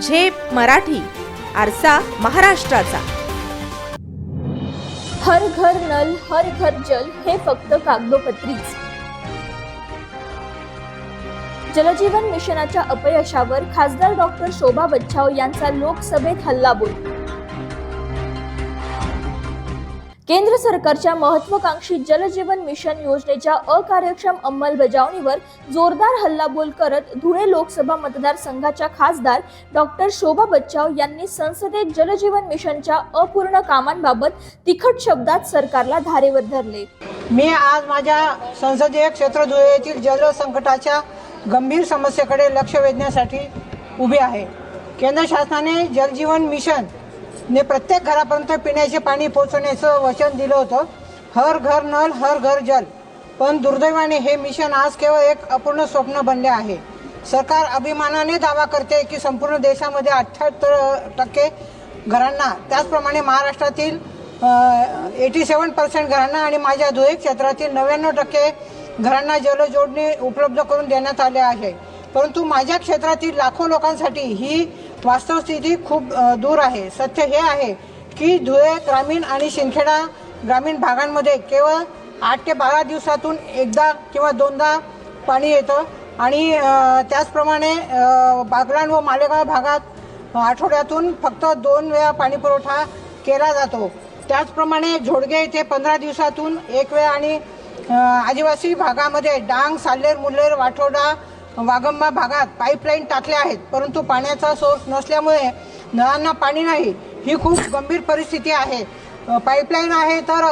झेप मराठी आरसा महाराष्ट्राचा. हर घर नल हर घर जल हे फक्त कागदोपत्रीच. जलजीवन मिशनाच्या अपयशावर खासदार डॉक्टर शोभा बच्छाव यांचा लोकसभेत हल्लाबोल. केंद्र सरकारच्या महत्वाकांक्षी जलजीवन मिशन योजनेच्या अकार्यक्षम अंमलबजावणीवर जोरदार हल्लाबोल करत धुळे लोकसभा मतदारसंघाच्या खासदार डॉक्टर शोभा बच्चाव यांनी संसदेत जलजीवन मिशनच्या अपूर्ण कामांबाबत तिखट शब्दात सरकारला धारेवर धरले. मी आज माझ्या संसदीय क्षेत्र धुळे येथील जल संकटाच्या गंभीर समस्येकडे लक्ष वेधण्यासाठी उभे आहे. केंद्र शासनाने जलजीवन मिशन ने प्रत्येक घरापर्यंत पिण्याचे पाणी पोहोचवण्याचं वचन दिलं होतं. हर घर नल हर घर जल. पण दुर्दैवाने हे मिशन आज केवळ एक अपूर्ण स्वप्न बनले आहे. सरकार अभिमानाने दावा करते की संपूर्ण देशामध्ये अठ्ठ्याहत्तर टक्के घरांना त्याचप्रमाणे महाराष्ट्रातील एटी सेवन पर्सेंट घरांना आणि माझ्या धुळे क्षेत्रातील नव्याण्णव टक्के घरांना जलजोडणी उपलब्ध करून देण्यात आले आहे. परंतु माझ्या क्षेत्रातील लाखो लोकांसाठी ही वास्तवस्थिती खूप दूर आहे. सत्य हे आहे की धुळे ग्रामीण आणि शिंदखेडा ग्रामीण भागांमध्ये केवळ आठ ते बारा दिवसातून एकदा किंवा दोनदा पाणी येतं आणि त्याचप्रमाणे बागलाण व मालेगाव भागात आठवड्यातून फक्त दोन वेळा पाणीपुरवठा केला जातो. त्याचप्रमाणे झोडगे येथे पंधरा दिवसातून एक वेळा आणि आदिवासी भागामध्ये डांग साल्लेर मुल्लेर वाठोडा वागंबा भागात पाईपलाईन टाकल्या आहेत परंतु पाण्याचा सोर्स नसल्यामुळे नळांना पाणी नाही. ही खूप गंभीर परिस्थिती आहे. पाईपलाईन आहे तर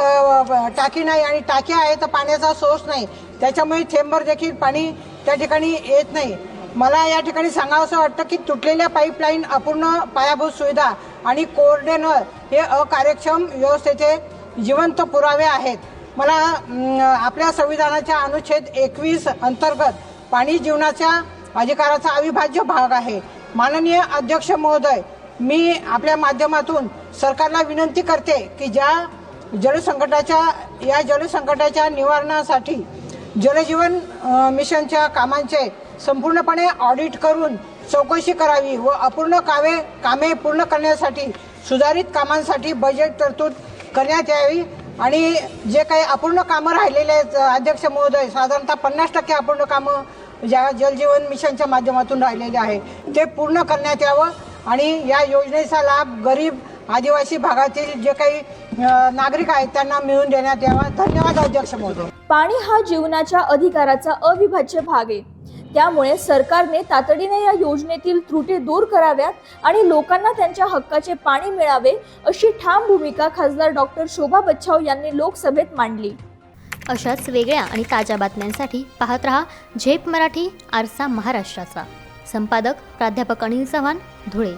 टाकी नाही आणि टाकी आहे तर पाण्याचा सोर्स नाही. त्याच्यामुळे चेंबर देखील पाणी त्या ठिकाणी येत नाही. मला या ठिकाणी सांगावंसं वाटतं की तुटलेल्या पाईपलाईन अपूर्ण पायाभूत सुविधा आणि कोरडे नळ हे अकार्यक्षम व्यवस्थेचे जिवंत पुरावे आहेत. मला आपल्या संविधानाच्या अनुच्छेद एकवीस अंतर्गत पाणी जीवनाच्या अधिकाराचा अविभाज्य भाग आहे. माननीय अध्यक्ष महोदय मी आपल्या माध्यमातून सरकारला विनंती करते की ज्या जलसंकटाच्या या जलसंकटाच्या निवारणासाठी जलजीवन मिशनच्या कामांचे संपूर्णपणे ऑडिट करून चौकशी करावी व अपूर्ण कामे कामे पूर्ण करण्यासाठी सुधारित कामांसाठी बजेट तरतूद करण्यात यावी. आणि जे काही अपूर्ण कामं राहिलेले आहेत अध्यक्ष महोदय साधारणतः पन्नास टक्के अपूर्ण कामं ज्या जलजीवन मिशनच्या माध्यमातून राहिलेले आहे ते पूर्ण करण्यात यावं. आणि या योजनेचा लाभ गरीब आदिवासी भागातील जे काही नागरिक आहेत त्यांना मिळवून देण्यात यावा. धन्यवाद अध्यक्ष महोदय. पाणी हा जीवनाच्या अधिकाराचा अविभाज्य भाग आहे. त्यामुळे सरकारने तातडीने या योजनेतील त्रुटी दूर कराव्यात आणि लोकांना त्यांच्या हक्काचे पाणी मिळावे अशी ठाम भूमिका खासदार डॉक्टर शोभा बच्छाव यांनी लोकसभेत मांडली. अशाच वेगळ्या आणि ताज्या बातम्यांसाठी पाहत रहा झेप मराठी आरसा महाराष्ट्राचा. संपादक प्राध्यापक अनिल चव्हाण धुळे.